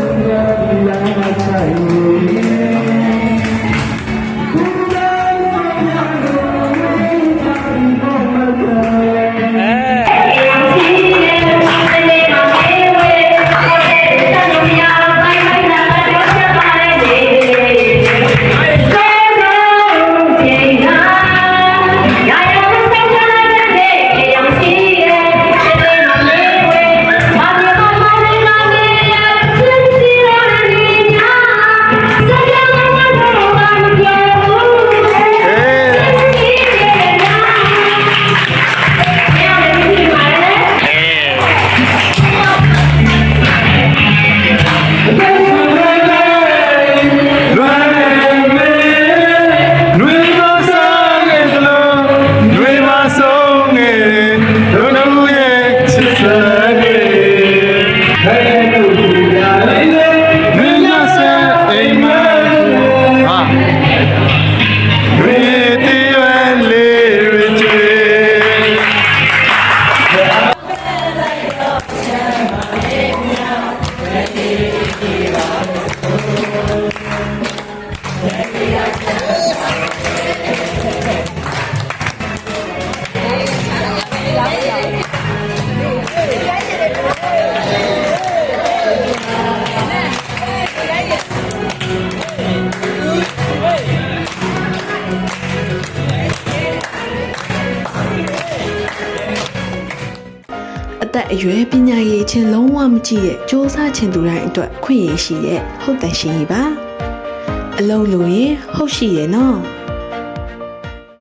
Yeah. အ သက်အရွယ်ပညာရေးချင်းလုံးဝမကြည့်ရဲ့စ조사ချင်သူတိုင်းအတွက်ခွင့်ရရှိရဲ့ဟုတ်တယ်ရှင်ကြီးပါအလုံးလို့ရင်ဟုတ်ရှိရဲ့နော်